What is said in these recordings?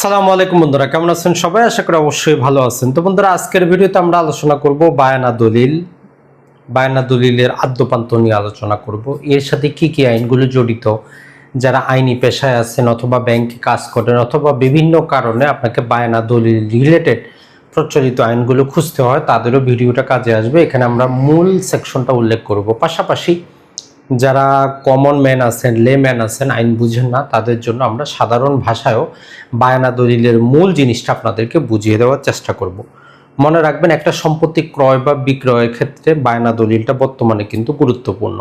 সালামু আলাইকুম বন্ধুরা, কেমন আছেন সবাই? আশা করি অবশ্যই ভালো আছেন। তো বন্ধুরা, আজকের ভিডিওতে আমরা আলোচনা করব বায়ানা দলিল, বায়ানা দলিলের আদ্যপান্ত নিয়ে আলোচনা করব। এর সাথে কি কি আইনগুলো জড়িত? যারা আইনি পেশায় আছেন অথবা ব্যাংকে কাজ করেন অথবা বিভিন্ন কারণে আপনাকে বায়ানা দলিল রিলেটেড প্রচলিত আইনগুলো খুঁজতে হয়, তাদেরও ভিডিওটা কাজে আসবে। এখানে আমরা মূল সেকশনটা উল্লেখ করব। পাশাপাশি যারা কমন ম্যান আছেন লে ম্যান আছেন, আইন বুঝেন না, তাদের জন্য আমরা সাধারণ ভাষায়ও বায়ানা দলিলের মূল জিনিসটা আপনাদেরকে বুঝিয়ে দেওয়ার চেষ্টা করব। মনে রাখবেন একটা সম্পত্তি ক্রয় বা বিক্রয়ের ক্ষেত্রে বায়না দলিলটা বর্তমানে কিন্তু গুরুত্বপূর্ণ।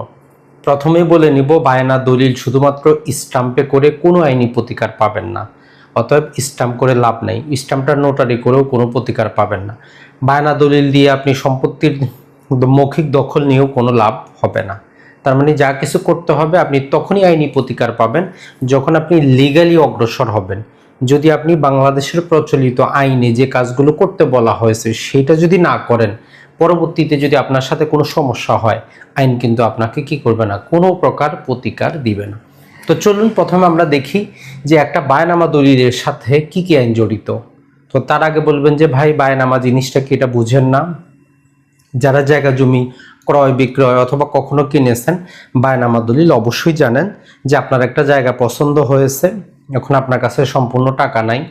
প্রথমেই বলে নিব, বায়না দলিল শুধুমাত্র স্টাম্পে করে কোনো আইনি প্রতিকার পাবেন না। অতএব স্টাম্প করে লাভ নেই, স্টাম্পটা নোটারি করেও কোনো প্রতিকার পাবেন না। বায়না দলিল দিয়ে আপনি সম্পত্তির মৌখিক দখল নিয়েও কোনো লাভ হবে না। তার মানে যা কিছু করতে হবে, আপনি তখনই আইনি প্রতিকার পাবেন যখন আপনি লিগালি অগ্রসর হবেন। যদি আপনি বাংলাদেশের প্রচলিত আইনে যে কাজগুলো করতে বলা হয়েছে সেটা যদি না করেন, পরবর্তীতে যদি আপনার সাথে কোনো সমস্যা হয়, আইন কিন্তু আপনাকে কি করবে না? কোনো প্রকার প্রতিকার দিবে না। তো চলুন প্রথমে আমরা দেখি যে একটা বায়নামা দলিলের সাথে কি কি আইন জড়িত। তো তার আগে বলবেন যে, ভাই, বায়নামা জিনিসটা কি এটা বুঝেন না? যারা জায়গা জমি ক্রয় বিক্রয় অথবা কখনো কিনেছেন বায়নামা দলিল অবশ্যই জানেন যে আপনার একটা জায়গা পছন্দ হয়েছে, এখন আপনার কাছে সম্পূর্ণ টাকা নাই,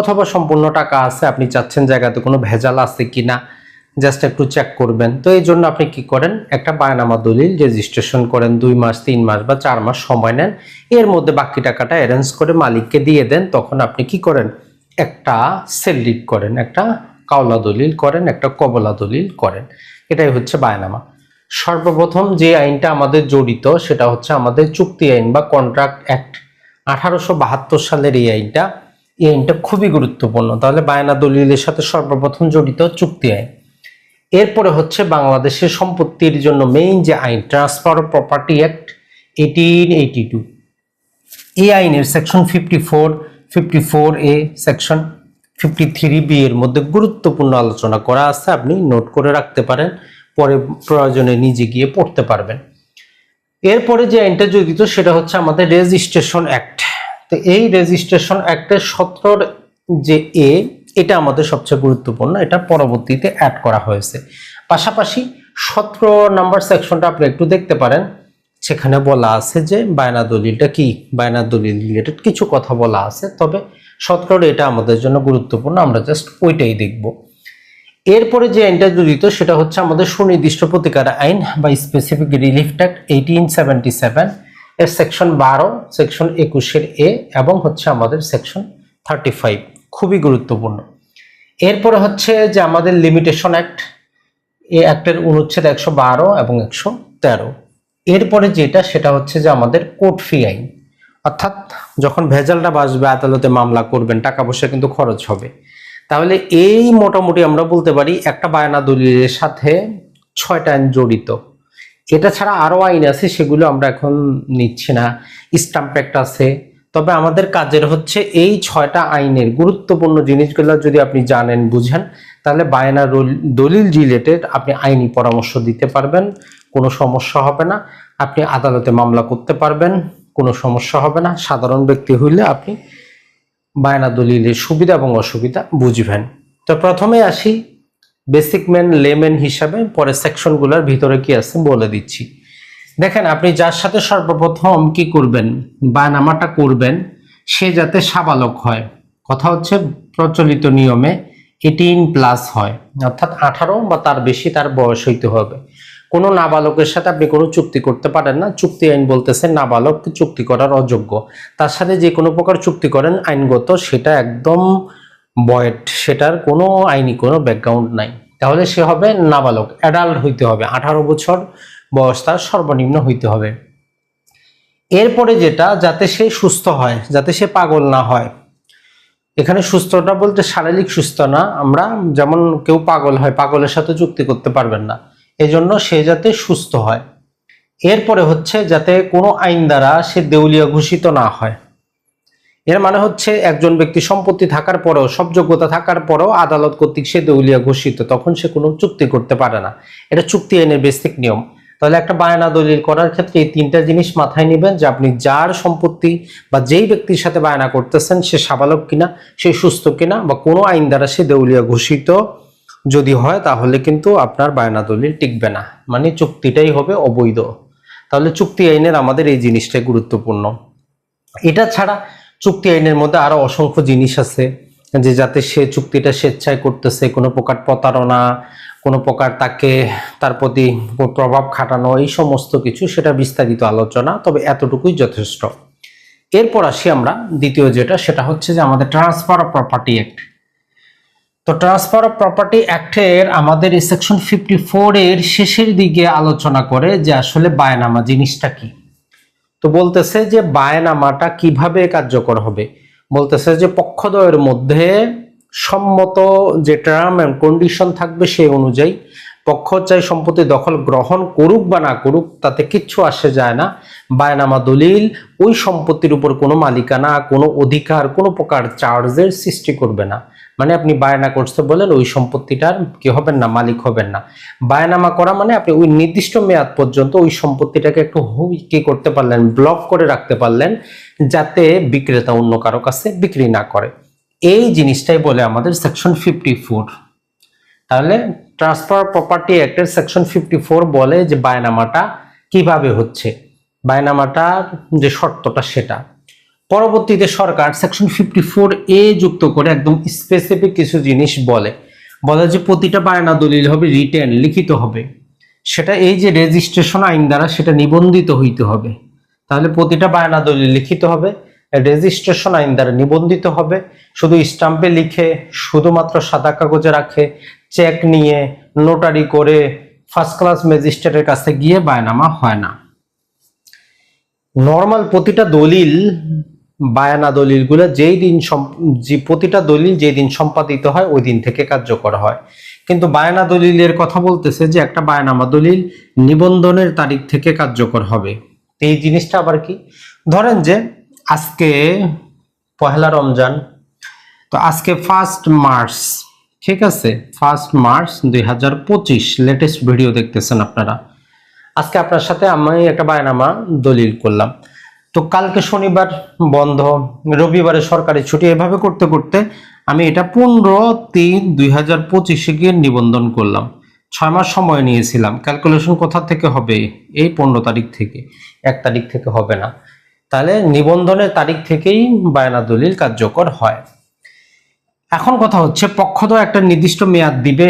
অথবা সম্পূর্ণ টাকা আছে, আপনি চাচ্ছেন জায়গাতে কোনো ভেজাল আছে কি না জাস্ট একটু চেক করবেন। তো এই জন্য আপনি কি করেন, একটা বায়নামা দলিল রেজিস্ট্রেশন করেন, দুই মাস, তিন মাস বা চার মাস সময় নেন, এর মধ্যে বাকি টাকাটা অ্যারেঞ্জ করে মালিককে দিয়ে দেন, তখন আপনি কি করেন, একটা সেল ডিড করেন, একটা কাওলা দলিল করেন, একটা কবলা দলিল করেন। এটাই হচ্ছে বায়নামা। সর্বপ্রথম যে আইনটা আমাদের জড়িত সেটা হচ্ছে আমাদের চুক্তি আইন বা কন্ট্রাক্ট অ্যাক্ট আঠারোশো বাহাত্তর সালের এই আইনটা এই আইনটা খুবই গুরুত্বপূর্ণ। তাহলে বায়না দলিলের সাথে সর্বপ্রথম জড়িত চুক্তি আইন। এরপরে হচ্ছে বাংলাদেশের সম্পত্তির জন্য মেইন যে আইন transfer of property act eighteen eighty two এই আইনের section fifty four fifty four A section fifty three B এর মধ্যে গুরুত্বপূর্ণ আলোচনা করা আছে, আপনি নোট করে রাখতে পারেন। পরে প্রয়োজনে নিজে গিয়ে পড়তে পারবেন। এরপরে যে আইনটা জড়িত সেটা হচ্ছে আমাদের রেজিস্ট্রেশন অ্যাক্ট তো এই রেজিস্ট্রেশন অ্যাক্টের সতেরোর যে এ এটা আমাদের সবচেয়ে গুরুত্বপূর্ণ, এটা পরবর্তীতে অ্যাড করা হয়েছে। পাশাপাশি সতেরো নাম্বার সেকশনটা আপনি একটু দেখতে পারেন। সেখানে বলা আছে যে বায়না দলিলটা কি? বায়না দলিল রিলেটেড কিছু কথা বলা আছে। তবে সতেরোর এটা আমাদের জন্য গুরুত্বপূর্ণ, আমরা জাস্ট ওইটাই দেখব। এরপরে যে আইনটা জড়িত সেটা হচ্ছে আমাদের সুনির্দিষ্ট প্রতিকার আইন বা specific relief act eighteen seventy seven এর সেকশন বারো সেকশন একুশের এ এবং হচ্ছে আমাদের সেকশন থার্টি ফাইভ খুবই গুরুত্বপূর্ণ। এরপরে হচ্ছে যে আমাদের লিমিটেশন অ্যাক্ট এ অ্যাক্টের অনুচ্ছেদ একশো বারো এবং একশো তেরো। এরপরে যেটা, সেটা হচ্ছে যে আমাদের কোর্ট ফি আইন। অর্থাৎ যখন ভেজালটা বাসবে আদালতে মামলা করবেন, টাকা পয়সা কিন্তু খরচ হবে। তাহলে এই মোটামুটি আমরা বলতে পারি একটা বায়না দলিলের সাথে ছয়টা আইন জড়িত। এটা ছাড়া আরও আইন আছে, সেগুলো আমরা এখন নিচ্ছি না। স্টাম্প অ্যাক্ট আছে। তবে আমাদের কাজের হচ্ছে এই ছয়টা আইনের গুরুত্বপূর্ণ জিনিসগুলো যদি আপনি জানেন, বুঝেন, তাহলে বায়না দলিল রিলেটেড আপনি আইনি পরামর্শ দিতে পারবেন, কোনো সমস্যা হবে না। আপনি আদালতে মামলা করতে পারবেন, কোনো সমস্যা হবে না। সাধারণ ব্যক্তি হইলে আপনি বায়না দলিলের সুবিধা এবং অসুবিধা বুঝবেন। তো প্রথমে আসি বেসিক ম্যান লেমেন হিসাবে পরে সেকশনগুলোর ভিতরে কি আছে বলে দিচ্ছি। দেখেন, আপনি যার সাথে সর্বপ্রথম কি করবেন, বায়নামাটা করবেন, সে যাতে সাবালক হয়। কথা হচ্ছে প্রচলিত নিয়মে এইটিন প্লাস হয়, অর্থাৎ আঠারো বা তার বেশি তার বয়স হইতে হবে। কোনো নাবালকের সাথে আপনি কোনো চুক্তি করতে পারেন না। চুক্তি আইন বলতেছে নাবালক চুক্তি করার অযোগ্য। তার সাথে যে কোনো প্রকার চুক্তি করেন আইনগত, সেটা একদম বয়েড সেটার কোনো আইনি কোনো ব্যাকগ্রাউন্ড নাই। তাহলে সে হবে নাবালক অ্যাডাল্ট হইতে হবে, আঠারো বছর বয়স তার সর্বনিম্ন হইতে হবে। এরপরে যেটা, যাতে সে সুস্থ হয়, যাতে সে পাগল না হয়। এখানে সুস্থটা বলতে শারীরিক সুস্থ না, আমরা যেমন কেউ পাগল হয়, পাগলের সাথে চুক্তি করতে পারবেন না। এই জন্য সে যাতে সুস্থ হয়। এরপরে হচ্ছে যাতে কোনো আইন দ্বারা সে দেউলিয়া ঘোষিত না হয়। এর মানে হচ্ছে একজন ব্যক্তি সম্পত্তি থাকার পরেও, সব যোগ্যতা থাকার পরেও আদালত কর্তৃক সে দেউলিয়া ঘোষিত, তখন সে কোনো চুক্তি করতে পারে না। এটা চুক্তি আইনের বেসিক নিয়ম। তাহলে একটা বায়না দলিল করার ক্ষেত্রে এই তিনটা জিনিস মাথায় নেবেন যে আপনি যার সম্পত্তি বা যেই ব্যক্তির সাথে বায়না করতেছেন, সে সাবালক কিনা, সে সুস্থ কিনা বা কোনো আইন দ্বারা সে দেউলিয়া ঘোষিত যদি হয় তাহলে কিন্তু আপনার বায়না দলিল টিকবে না। মানে চুক্তিটাই হবে অবৈধ। তাহলে চুক্তি আইনের আমাদের এই জিনিসটাই গুরুত্বপূর্ণ। এটা ছাড়া চুক্তি আইনের মধ্যে আরও অসংখ্য জিনিস আছে, যে যাতে সে চুক্তিটা স্বেচ্ছায় করতেছে, কোনো প্রকার প্রতারণা, কোনো প্রকার তাকে তার প্রতি প্রভাব খাটানো, এই সমস্ত কিছু, সেটা বিস্তারিত আলোচনা, তবে এতটুকুই যথেষ্ট। এরপর আসি আমরা, দ্বিতীয় যেটা, সেটা হচ্ছে যে আমাদের ট্রান্সফার অফ প্রপার্টি অ্যাক্ট তো ট্রান্সফার অফ প্রপার্টি অ্যাক্টের আমাদের সেকশন ফিফটি এর শেষের দিকে আলোচনা করে যে আসলে বায়নামা জিনিসটা কি। তো বলতেছে যে বায়নামাটা কীভাবে কার্যকর হবে। বলতেছে যে পক্ষদ্বয়ের মধ্যে সম্মত যে টার্ম অ্যান্ড কন্ডিশন থাকবে সেই অনুযায়ী পক্ষ চাই সম্পত্তি দখল গ্রহণ করুক বা না করুক, তাতে কিচ্ছু আসে যায় না। বায়নামা দলিল, ওই সম্পত্তির উপর কোনো মালিকানা, কোনো অধিকার, কোনো প্রকার চার্জের সৃষ্টি করবে না। মানে আপনি বায়না করতে বলেন, ওই সম্পত্তিটার কি হবেন না, মালিক হবেন না। বায়নামা করা মানে আপনি ওই নির্দিষ্ট মেয়াদ পর্যন্ত ওই সম্পত্তিটাকে একটু কি করতে পারলেন, ব্লক করে রাখতে পারলেন, যাতে বিক্রেতা অন্য কারও কাছে বিক্রি না করে। এই জিনিসটাই বলে আমাদের সেকশন ফিফটি তাহলে ট্রান্সফার প্রপার্টি অ্যাক্টের সেকশন ফিফটি বলে যে বায়নামাটা কীভাবে হচ্ছে। বায়নামাটার যে শর্তটা সেটা। পরবর্তীতে সরকার সেকশন ফিফটি এ যুক্ত করে একদম স্পেসিফিক কিছু জিনিস বলে। বলে যে প্রতিটা বায়না দলিল হবে রিটেন লিখিত হবে। সেটা এই যে রেজিস্ট্রেশন আইন দ্বারা সেটা নিবন্ধিত হইতে হবে। তাহলে প্রতিটা বায়না দলিল লিখিত হবে রেজিস্ট্রেশন আইন দ্বারা নিবন্ধিত হবে। শুধু স্টাম্পে লিখে, শুধুমাত্র সাদা কাগজে রাখে চেক নিয়ে নোটারি করে ফার্স্ট ক্লাস ম্যাজিস্ট্রেটের কাছে গিয়ে বায়নামা হয় না। নর্মাল প্রতিটা দলিল বায়ানা দলিলগুলো যেই দিন যে প্রতিটা দলিল যেই দিন সম্পাদিত হয়, ওই দিন থেকে কার্যকর হয়। কিন্তু বায়ানা দলিলের কথা বলতেছে যে একটা বায়নামা দলিল নিবন্ধনের তারিখ থেকে কার্যকর হবে। এই জিনিসটা আবার কি? ধরেন যে আজকে পহেলা রমজান, তো আজকে ফার্স্ট মার্চ ঠিক আছে ফার্স্ট মার্চ দুই হাজার পঁচিশ লেটেস্ট ভিডিও দেখতেছেন আপনারা। আজকে আপনার সাথে আমি একটা বায়নামা দলিল করলাম। তো কালকে শনিবার বন্ধ, রবিবারে সরকারি ছুটি, এভাবে করতে করতে আমি এটা পনেরো তিন দুই হাজার পঁচিশে গিয়ে নিবন্ধন করলাম। ছয় মাস সময় নিয়েছিলাম। ক্যালকুলেশন কোথা থেকে হবে? এই পনেরো তারিখ থেকে। এক তারিখ থেকে হবে না। তাহলে নিবন্ধনের তারিখ থেকেই বায়না দলিল কার্যকর হয়। এখন কথা হচ্ছে পক্ষদয় একটা নির্দিষ্ট মেয়াদ দিবে।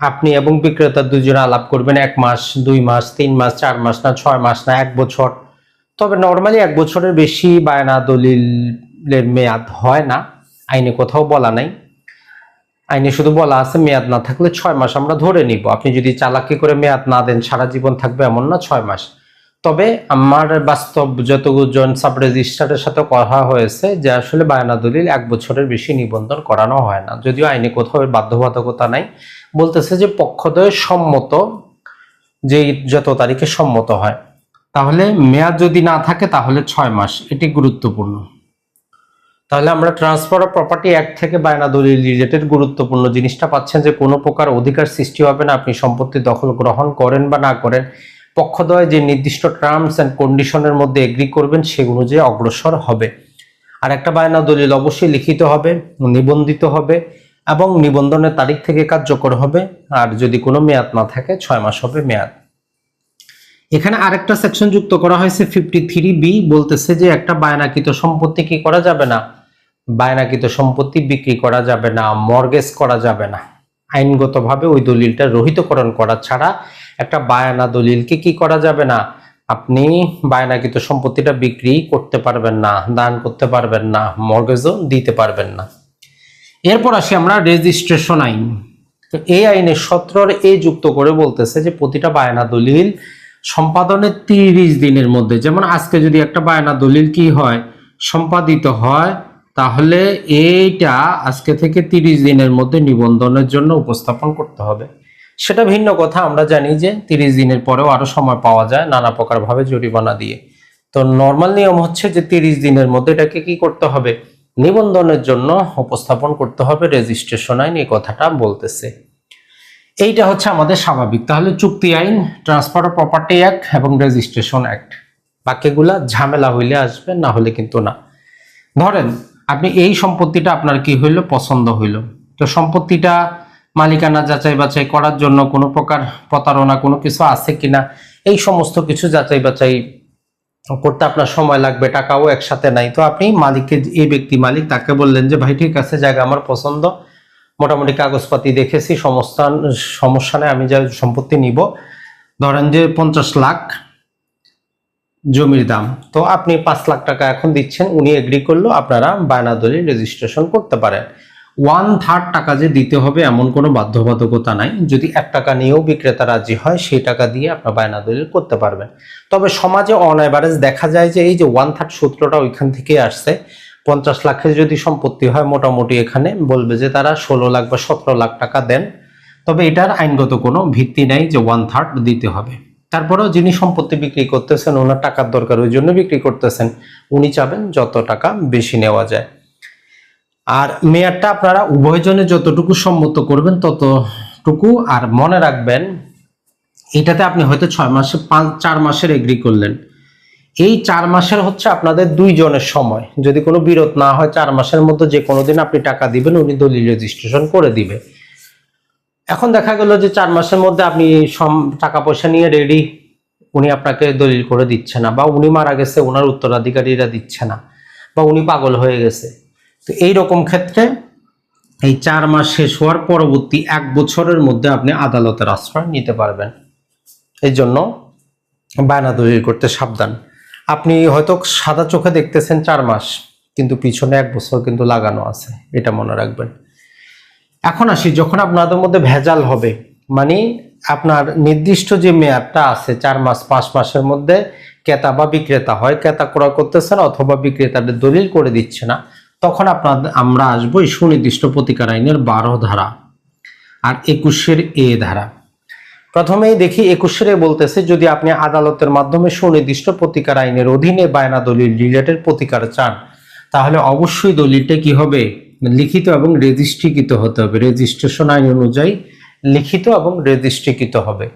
আপনি এবং বিক্রেতা দুজনে আলাপ করবেন, এক মাস, দুই মাস, তিন মাস, চার মাস না, ছয় মাস না, এক বছর। তবে নর্মালি এক বছরের বেশি বায়না দলিলের মেয়াদ হয় না, আইনে কোথাও বলা নাই। আইনে শুধু বলা আছে, মেয়াদ না থাকলে ছয় মাস আমরা ধরে নিব। আপনি যদি চালাকি করে মেয়াদ না দেন, সারা জীবন থাকবে এমন না, ছয় মাস। তবে আমার বাস্তব যতজন সাব রেজিস্ট্রারের সাথে কথা হয়েছে যে আসলে বায়না দলিল এক বছরের বেশি নিবন্ধন করানো হয় না। যদিও আইনে কোথাও বাধ্যবাধকতা নাই। বলতেছে যে পক্ষদ্বয় সম্মত, যে যত তারিখে সম্মত হয়। তাহলে মেয়াদ যদি না থাকে তাহলে ছয় মাস, এটি গুরুত্বপূর্ণ। তাহলে আমরা ট্রান্সফার অফ প্রপার্টি অ্যাক্ট থেকে বায়না দলিল রিলেটেড গুরুত্বপূর্ণ জিনিসটা পাচ্ছেন যে কোনো প্রকার অধিকার সৃষ্টি হবে না। আপনি সম্পত্তি দখল গ্রহণ করেন বা না করেন পক্ষদ্বয় যে নির্দিষ্ট টার্মস অ্যান্ড কন্ডিশনের মধ্যে এগ্রি করবেন সে অনুযায়ী অগ্রসর হবে। আর একটা বায়না দলিল অবশ্যই লিখিত হবে, নিবন্ধিত হবে, এবং নিবন্ধনের তারিখ থেকে কার্যকর হবে, আর যদি কোনো মেয়াদ না থাকে, ছয় মাস হবে মেয়াদ। এখানে আরেকটা সেকশন যুক্ত করা হয়েছে ফিফটি থ্রি বি বলতেছে যে একটা বায়নাকৃত সম্পত্তি কি করা যাবে না? বায়নাকৃত সম্পত্তি বিক্রি করা যাবে না, মর্গেজ করা যাবে না। আইনগতভাবে ওই দলিলটা রহিতকরণ করা ছাড়া একটা বায়ানা দলিলকে কি করা যাবে না? আপনি বায়নাকৃত সম্পত্তিটা বিক্রি করতে পারবেন না, দান করতে পারবেন না, মর্গেজও দিতে পারবেন না। এরপর আসি আমরা রেজিস্ট্রেশন আইন। তো এই আইনের সতেরোর এ যুক্ত করে বলতেছে যে প্রতিটা বায়না দলিল সম্পাদনের তিরিশ দিনের মধ্যে, যেমন আজকে যদি একটা বায়না দলিল কি হয়, সম্পাদিত হয়, তাহলে এইটা আজকে থেকে তিরিশ দিনের মধ্যে নিবন্ধনের জন্য উপস্থাপন করতে হবে। সেটা ভিন্ন কথা, আমরা জানি যে তিরিশ দিনের পরেও আরও সময় পাওয়া যায় নানা প্রকার ভাবে জরিমানা দিয়ে। তো নর্মাল নিয়ম হচ্ছে যে তিরিশ দিনের মধ্যে এটাকে কি করতে হবে? নিবন্ধনের জন্য উপস্থাপন করতে হবে রেজিস্ট্রেশন আইন, এই কথাটা বলতেছে। এইটা হচ্ছে আমাদের স্বাভাবিক। তাহলে চুক্তি আইন ট্রান্সফার অফ প্রপার্টি অ্যাক্ট এবং রেজিস্ট্রেশন অ্যাক্ট বাকিগুলা ঝামেলা হইলে আসবে, না হলে কিন্তু না। ধরেন, আপনি এই সম্পত্তিটা আপনার কি হইল? পছন্দ হইল। তো সম্পত্তিটা মালিকানা যাচাই বাছাই করার জন্য কোনো প্রকার প্রতারণা কোনো কিছু আছে কিনা? এই সমস্ত কিছু যাচাই বাছাই করতে আপনার সময় লাগবে, টাকাও একসাথে নাই। তো আপনি মালিককে এই ব্যক্তি মালিক তাকে বললেন যে, ভাই, ঠিক আছে, জায়গা আমার পছন্দ। মোটামুটি কাগজপাতি দেখেছি, সমস্ত সমস্যা নেই, আমি যা সম্পত্তি নিব। ধরেন যে পঞ্চাশ লাখ জমির দাম। তো আপনি পাঁচ লাখ টাকা এখন দিচ্ছেন, উনি এগ্রি করল, আপনারা বায়না দলিল রেজিস্ট্রেশন করতে পারেন। ওয়ান থার্ড টাকা যে দিতে হবে এমন কোনো বাধ্যবাধকতা নাই। যদি এক টাকা নিয়েও বিক্রেতা রাজি হয়, সেই টাকা দিয়ে আপনার বায়না দলিল করতে পারবেন। তবে সমাজে অন অ্যাভারেজ দেখা যায় যে এই যে ওয়ান থার্ড সূত্রটা ওইখান থেকে আসছে। পঞ্চাশ লাখের যদি সম্পত্তি হয়, মোটামুটি এখানে বলবে যে তারা ষোলো লাখ বা সতেরো লাখ টাকা দেন। তবে এটার আইনগত কোনো ভিত্তি নেই যে ওয়ান থার্ড দিতে হবে। তারপরেও যিনি সম্পত্তি বিক্রি করতেছেন, ওনার টাকার দরকার, ওই জন্য বিক্রি করতেছেন। উনি চাবেন যত টাকা বেশি নেওয়া যায়। আর মেয়ারটা আপনারা উভয়জনে যতটুকু সম্মত করবেন ততটুকু, আর মনে রাখবেন, এটাতে আপনি হয়তো ছয় মাসে পাঁচ, চার মাসের এগ্রি করলেন। এই চার মাসের হচ্ছে আপনাদের দুইজনের সময়। যদি কোনো বিরোধ না হয়, চার মাসের মধ্যে যে কোনো দিন আপনি টাকা দিবেন, উনি দলিল রেজিস্ট্রেশন করে দিবে। এখন দেখা গেল যে চার মাসের মধ্যে আপনি টাকা পয়সা নিয়ে রেডি উনি আপনাকে দলিল করে দিচ্ছে না, বা উনি মারা গেছে ওনার উত্তরাধিকারীরা দিচ্ছে না, বা উনি পাগল হয়ে গেছে। তো এই রকম ক্ষেত্রে এই চার মাস শেষ হওয়ার পরবর্তী এক বছরের মধ্যে আপনি আদালতের আশ্রয় নিতে পারবেন। এই জন্য বায়না তৈরি করতে সাবধান। আপনি হয়তো সাদা চোখে দেখতেছেন চার মাস, কিন্তু পিছনে এক বছর কিন্তু লাগানো আছে, এটা মনে রাখবেন। এখন আসি, যখন আপনাদের মধ্যে ভেজাল হবে মানে আপনার নির্দিষ্ট যে মেয়াদটা আছে, চার মাস, পাঁচ মাসের মধ্যে, ক্রেতা বা বিক্রেতা হয়, ক্রেতা ক্রয় করতেছে না, অথবা বিক্রেতাদের দলিল করে দিচ্ছে না তখন আপনার আমরা আসব এই সুনির্দিষ্ট প্রতিকার আইনের বারো ধারা আর একুশের এ ধারা। প্রথমেই দেখি একুশের এ বলতেছে, যদি আপনি আদালতের মাধ্যমে সুনির্দিষ্ট প্রতিকার আইনের অধীনে বায়না দলিল রিলেটেড প্রতিকার চান, তাহলে অবশ্যই দলিলটা কি হবে? লিখিত এবং রেজিস্ট্রিকৃত হতে হবে। রেজিস্ট্রেশন আইন অনুযায়ী লিখিত এবং রেজিস্ট্রিকৃত হবে।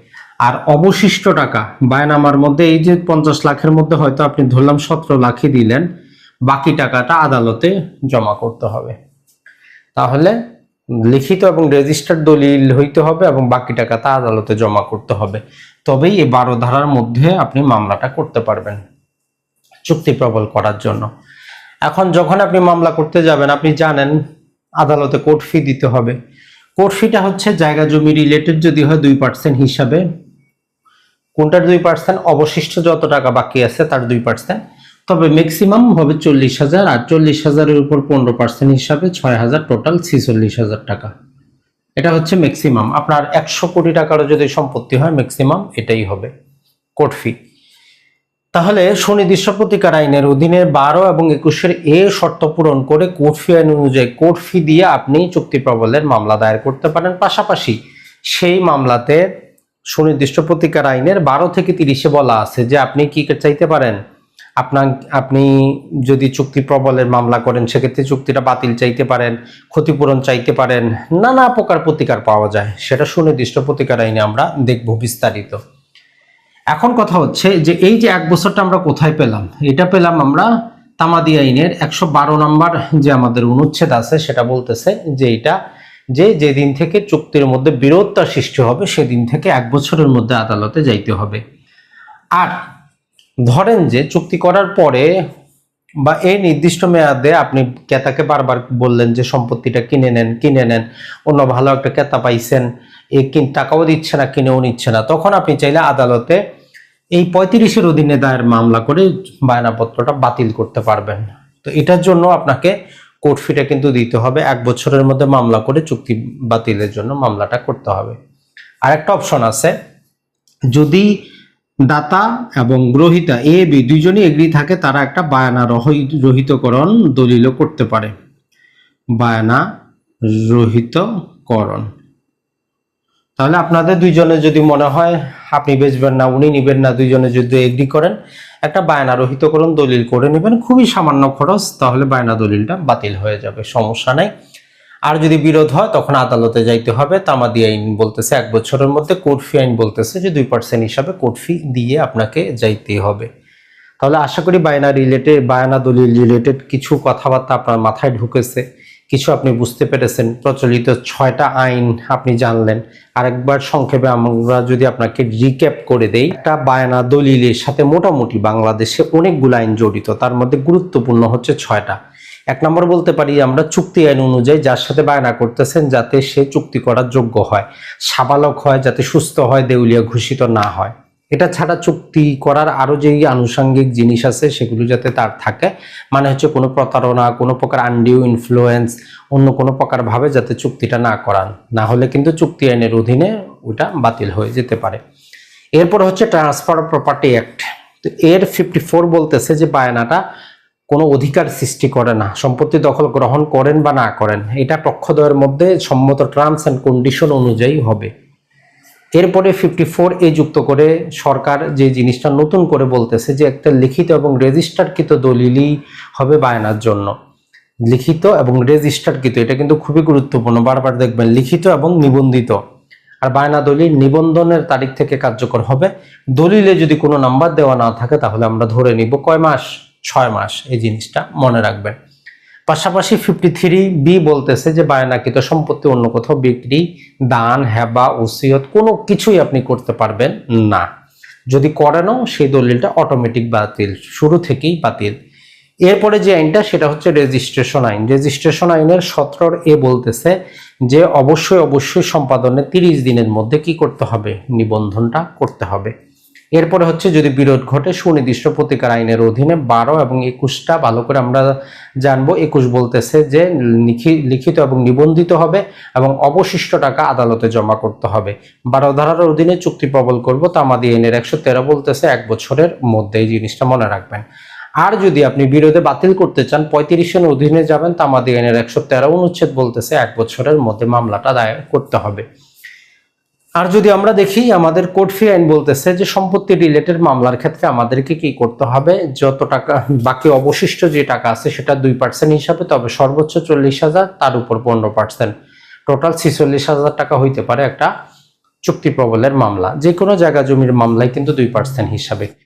আর অবশিষ্ট টাকা, বায়নামার মধ্যে এই যে পঞ্চাশ লাখের মধ্যে হয়তো আপনি ধরলাম সতেরো লাখই দিলেন বাকি টাকাটা আদালতে জমা করতে হবে। তাহলে লিখিত এবং রেজিস্টার্ড দলিল হইতে হবে এবং বাকি টাকাটা আদালতে জমা করতে হবে। তবেই এই বারো ধারার মধ্যে আপনি মামলাটা করতে পারবেন চুক্তি প্রবল করার জন্য। এখন যখন আপনি মামলা করতে যাবেন, আপনি জানেন আদালতে কোর্ট ফি দিতে হবে। কোর্ট ফিটা হচ্ছে জায়গা জমি রিলেটেড যদি হয় দুই পার্সেন্ট হিসাবে। কোনটার দুই পার্সেন্ট অবশিষ্ট যত টাকা বাকি আছে তার দুই পার্সেন্ট তবে ম্যাক্সিমাম হবে চল্লিশ হাজার আর চল্লিশ হাজারের উপর পনেরো পার্সেন্ট হিসাবে ছয় হাজার টোটাল ছিচল্লিশ হাজার টাকা। এটা হচ্ছে ম্যাক্সিমাম আপনার একশো কোটি টাকারও যদি সম্পত্তি হয় ম্যাক্সিমাম এটাই হবে কোর্ট ফি তাহলে সুনির্দিষ্ট প্রতিকার আইনের অধীনে বারো এবং একুশের এ শর্ত পূরণ করে কোর্ট ফি আইন অনুযায়ী কোর্ট ফি দিয়ে আপনি চুক্তি প্রবলের মামলা দায়ের করতে পারেন। পাশাপাশি সেই মামলাতে সুনির্দিষ্ট প্রতিকার আইনের বারো থেকে তিরিশে বলা আছে যে আপনি কি চাইতে পারেন? আপনার, আপনি যদি চুক্তি প্রবলের মামলা করেন, সেক্ষেত্রে চুক্তিটা বাতিল চাইতে পারেন, ক্ষতিপূরণ চাইতে পারেন, নানা প্রকার প্রতিকার পাওয়া যায়। সেটা সুনির্দিষ্ট প্রতিকার আইনে আমরা দেখব বিস্তারিত। এখন কথা হচ্ছে যে এই যে এক বছরটা আমরা কোথায় পেলাম? এটা পেলাম আমরা তামাদি আইনের একশো বারো নম্বর যে আমাদের অনুচ্ছেদ আছে, সেটা বলতেছে যে এটা যে যেদিন থেকে চুক্তির মধ্যে বিরোধতা সৃষ্টি হবে, সেদিন থেকে এক বছরের মধ্যে আদালতে যাইতে হবে। আর ধরেন যে চুক্তি করার পরে বা এই নির্দিষ্ট মেয়াদে আপনি ক্রেতাকে বারবার বললেন যে সম্পত্তিটা কিনে নেন কিনে নেন। অন্য ভালো একটা ক্রেতা পাইছেন, এ কিন, টাকাও দিচ্ছে না, কিনেও নিচ্ছে না। তখন আপনি চাইলে আদালতে এই পঁয়ত্রিশের অধীনে দায়ের মামলা করে বায়নাপত্রটা বাতিল করতে পারবেন। তো এটার জন্য আপনাকে কোর্ট ফিটা কিন্তু দিতে হবে। এক বছরের মধ্যে মামলা করে চুক্তি বাতিলের জন্য মামলাটা করতে হবে। আর একটা অপশন আছে। যদি দাতা এবং গ্রহিতা, এ, বি, দুইজনই এগ্রি থাকে, তারা একটা বায়ানা রহি- রহিতকরণ দলিলও করতে পারে। বায়ানা রহিতকরণ। তাহলে আপনাদের দুইজনে যদি মনে হয়, আপনি বেচবেন না, উনি নিবেন না, দুইজনে যদি এগ্রি করেন, একটা বায়না রহিতকরণ দলিল করে নেবেন, খুবই সামান্য খরচ, তাহলে বায়না দলিলটা বাতিল হয়ে যাবে, সমস্যা নাই। আর যদি বিরোধ হয়, তখন আদালতে যাইতে হবে। তামাদি আইন বলতেছে, এক বছরের মধ্যে কোর্ট ফি আইন বলতেছে যে দুই পার্সেন্ট হিসাবে কোর্ট ফি দিয়ে আপনাকে যাইতে হবে। তাহলে আশা করি বায়না রিলেটেড বায়না দলিল রিলেটেড কিছু কথাবার্তা আপনার মাথায় ঢুকেছে। কিছু আপনি বুঝতে পেরেছেন। প্রচলিত ছয়টা আইন আপনি জানলেন। আরেকবার সংক্ষেপে আমরা যদি আপনাকে রিক্যাপ করে দেই, একটা বায়না দলিলের সাথে মোটামুটি বাংলাদেশে অনেকগুলো আইন জড়িত। তার মধ্যে গুরুত্বপূর্ণ হচ্ছে ছয়টা। এক নম্বর বলতে পারি, আমরা চুক্তি আইন অনুযায়ী যার সাথে বায়না করতেছেন যাতে সে চুক্তি করার যোগ্য হয়, সাবালক হয়, যাতে সুস্থ হয়, দেউলিয়া ঘোষিত না হয়। এটা ছাড়া চুক্তি করার আরও যেই আনুষঙ্গিক জিনিস আছে, সেগুলো যাতে তার থাকে মানে হচ্ছে কোনো প্রতারণা, কোনো প্রকার আনডিউ ইনফ্লুয়েন্স অন্য কোনো প্রকার ভাবে যাতে চুক্তিটা না করান। না হলে কিন্তু চুক্তি আইনের অধীনে ওটা বাতিল হয়ে যেতে পারে। এরপর হচ্ছে ট্রান্সফার প্রপার্টি অ্যাক্ট তো এর ফিফটি ফোর বলতেছে যে বায়নাটা কোনো অধিকার সৃষ্টি করে না, সম্পত্তি দখল গ্রহণ করেন বা না করেন, এটা পক্ষদ্বয়ের মধ্যে সম্মত টার্মস অ্যান্ড কন্ডিশন অনুযায়ী হবে। এরপরে ফিফটি ফোর এ যুক্ত করে সরকার যে জিনিসটা নতুন করে বলতেছে যে একটা লিখিত এবং রেজিস্টারকৃত দলিলই হবে বায়নার জন্য। লিখিত এবং রেজিস্টারকৃত এটা কিন্তু খুবই গুরুত্বপূর্ণ, বারবার দেখবেন, লিখিত এবং নিবন্ধিত। আর বায়না দলিল নিবন্ধনের তারিখ থেকে কার্যকর হবে। দলিলে যদি কোনো নাম্বার দেওয়া না থাকে, তাহলে আমরা ধরে নিব কয় মাস? ছয় মাস এই জিনিসটা মনে রাখবেন। পাশাপাশি ফিফটি থ্রি বি বলতেছে যে বায়নাকৃত সম্পত্তি অন্য কোথাও বিক্রি, দান, হেবা, ওসিয়ত কোনো কিছুই আপনি করতে পারবেন না। যদি করেনও সেই দলিলটা অটোমেটিক বাতিল, শুরু থেকেই বাতিল। এরপরে যে আইনটা, সেটা হচ্ছে রেজিস্ট্রেশন আইন। রেজিস্ট্রেশন আইনের সতেরোর এ বলতেছে যে অবশ্যই অবশ্যই সম্পাদনে তিরিশ দিনের মধ্যে কি করতে হবে? নিবন্ধনটা করতে হবে। এরপরে হচ্ছে যদি বিরোধ ঘটে, সুনির্দিষ্ট প্রতিকার আইনের অধীনে বারো এবং একুশটা, ভালো করে আমরা জানব, একুশ বলতেছে যে লিখি- লিখিত এবং নিবন্ধিত হবে এবং অবশিষ্ট টাকা আদালতে জমা করতে হবে। বারো ধারার অধীনে চুক্তি প্রবল করব, তামাদি আইনের একশো তেরো বলতেছে এক বছরের মধ্যে এই জিনিসটা মনে রাখবেন। আর যদি আপনি বিরোধে বাতিল করতে চান, পঁয়ত্রিশের অধীনে যাবেন, তামাদি আইনের একশো তেরো অনুচ্ছেদ বলতেছে এক বছরের মধ্যে মামলাটা দায়ের করতে হবে। আর যদি আমরা দেখি, আমাদের কোর্ট ফি আইন বলতেছে যে সম্পত্তি রিলেটেড মামলার ক্ষেত্রে আমাদেরকে কি করতে হবে? যত টাকা, বাকি অবশিষ্ট যে টাকা আছে সেটা দুই পার্সেন্ট হিসাবে, তবে সর্বোচ্চ চল্লিশ হাজার, তার উপর পনেরো পার্সেন্ট টোটাল ছিচল্লিশ হাজার টাকা হইতে পারে একটা চুক্তি প্রবলের মামলা। যে কোনো জায়গা জমির মামলায় কিন্তু দুই পার্সেন্ট হিসাবে।